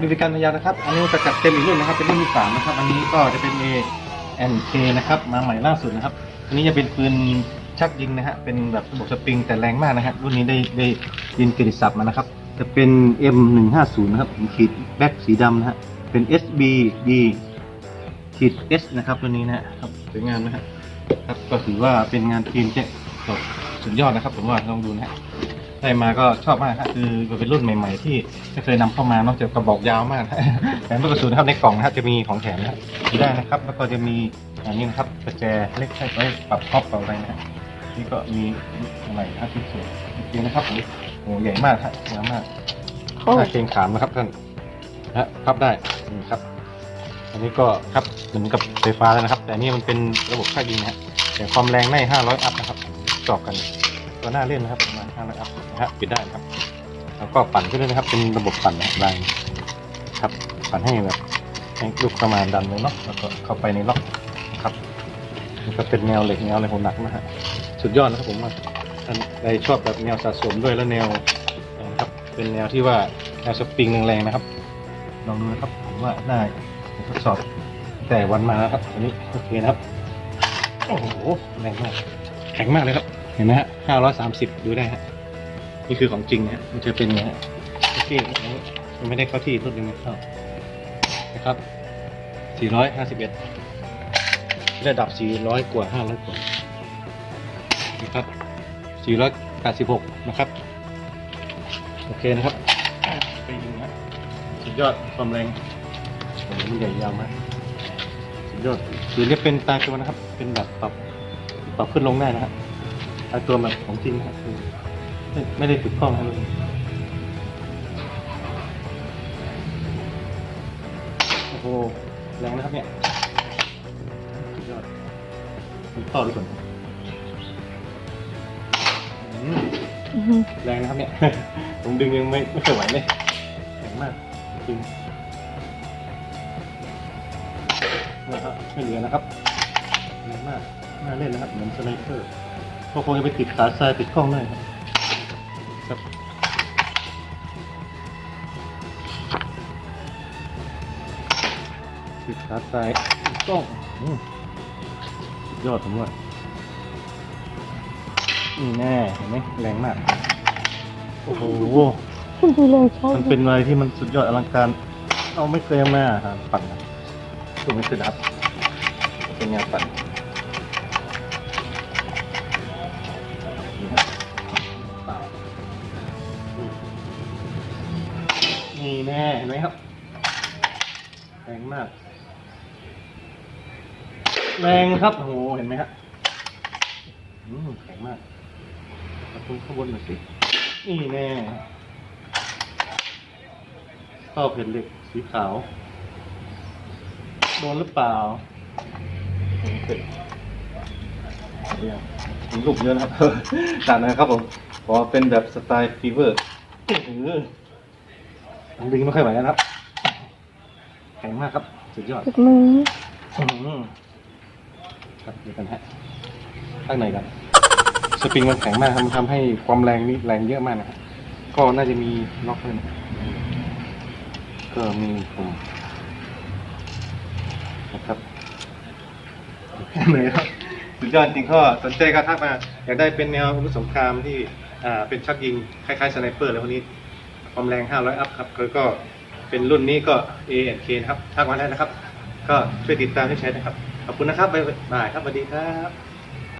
บีบีกันพยานะครับ อันนี้จะจัดเต็มอีกรุ่นนะครับ เป็นรุ่นที่สามนะครับ อันนี้ก็จะเป็น A N K นะครับ มาใหม่ล่าสุดนะครับ อันนี้จะเป็นปืนชักยิงนะฮะ เป็นแบบระบบสปริงแต่แรงมากนะฮะ รุ่นนี้ได้ได้ยินเกิติศัพท์มานะครับ จะเป็น M 1 5 0 นะครับขีดแบ็กสีดำนะฮะ เป็น S B D ขีด S นะครับตัวนี้นะฮะครับสวยงามนะฮะครับ ก็ถือว่าเป็นงานทีมเจ๊สุดยอดนะครับ ผมว่าลองดูนะฮะ ได้มาก็ชอบมากครับคือมันเป็นรุ่นใหม่ ๆ ที่ไม่เคยนำเข้ามานอกจากกระบอกยาวมากแถมลูกกระสุนนะครับในกล่องนะครับจะมีของแถมนะครับดูได้นะครับ แล้วก็จะมีอันนี้นะครับกระแจเล็กให้ไว้ปรับท็อปปรับอะไรนะฮะนี่ก็มีอะไรครับที่สวยจริงๆนะครับผมโอ้โหใหญ่มากครับยาวมากโอ้ หน้าเกรงขามนะครับท่านนะฮะพับได้นี่ครับ อันนี้ก็ครับเหมือนกับไฟฟ้าแล้วนะครับ แต่อันนี่มันเป็นระบบค่ายิงนะฮะแต่ความแรงใน500 อัพนะครับจอกกัน ตัวหน้าเล่นนะครับประมาณ500อัพนะฮะปิดได้นะครับแล้วก็ปั่นขึ้นด้วยนะครับ เป็นระบบปั่นแรงครับปั่นให้แบบให้ลูกประมาณดันเลยเนาะแล้วก็เข้าไปในล็อกนะครับนี่ก็เป็นแนวเหล็กแนวอะไรหหนักนะฮะสุดยอดนะครับผมว่าท่านใครชอบแบบแนวสะสมด้วยแล้วแนวนะครับเป็นแนวที่ว่าแนวสปริงแรงๆนะครับลองดูนะครับผมว่าได้ทดสอบแต่วันมาแล้วครับอันนี้โอเคนะครับโอ้โหแรงมากแข็งมากเลยครับ เห็นไหมฮะห้าร้อยสามสิบดูได้ฮะ นี่คือของจริงนะฮะ มันจะเป็นอย่างนี้ฮะโอเคอันนี้มันไม่ได้เข้าที่รถยังไม่เข้า นะครับสี่ร้อยห้าสิบเอ็ดระดับสี่ร้อยกว่าห้าร้อยกว่า นะครับสี่ร้อยแปดสิบหกนะครับ โอเคนะครับ ไปยิงนะสุดยอดความแรงโอ้โหมันใหญ่ยาวมากสุดยอดหรือเรียกเป็นตาตัวนะครับ เป็นแบบปรับปรับขึ้นลงได้นะครับ ตาตัวแบบของจริงนะครับคือไม่ไม่ได้ติดกล้องนะครับโอ้โหแรงนะครับเนี่ยสุดยอดมีต่อดีกว่าอืมอื้อหือแรงนะครับเนี่ย ผมดึงยังไม่ไม่เคยไหวเลยแรงมากจริงนะครับไม่เหลือนะครับแรงมากน่าเล่นนะครับเหมือนสไนเปอร์ ก็คงจะไปติดขาซ้ายติดกล้องได้ครับติดขาซ้ายติดกล้องอยอดผมว่านี่แน่เห็นไหมแรงมาก โอ้โหมันเป็นอะไรที่มันสุดยอดอลังการ เอาไม่เคยเอามาหาปั่นนะถูกไม่เคยดับเป็นงานปั่น นี่แน่เห็นไหมครับแรงมาก แรงครับโอ้โหเห็นไหมครับอืมแข็งมากมาตรงข้างบนหน่อยสินี่แน่เข้าเพนเหล็กสีขาว โดนหรือเปล่าโอเคเนี่ยมลูกเยอะนะครับตัดนะครับผม ขอเป็นแบบสไตล์ฟีเวอร์ ผมดึงไม่ค่อยไหวแล้วนะครับ แข็งมากครับ สุดยอด ติดมืออื้อหือครับเดี๋ยวกันฮะข้างในกันสปริงมันแข็งมากครับมันทำให้ความแรงนี่แรงเยอะมากนะครับก็น่าจะมีล็อกด้วยนะก็มีปุ่มนะครับเหนื่อยครับสุดยอดจริงก็สนใจก็ทักมาอยากได้เป็นแนวอาวุธสงครามที่อ่าเป็นชักยิงคล้ายๆสไนเปอร์อะไรพวกนี้ ความแรง 500 อัพครับแล้วก็เป็นรุ่นนี้ก็ A K นะครับทักมาได้นะครับ ก็ช่วยติดตามช่วยแชร์นะครับ ขอบคุณนะครับ บ๊ายบายครับสวัสดีครับ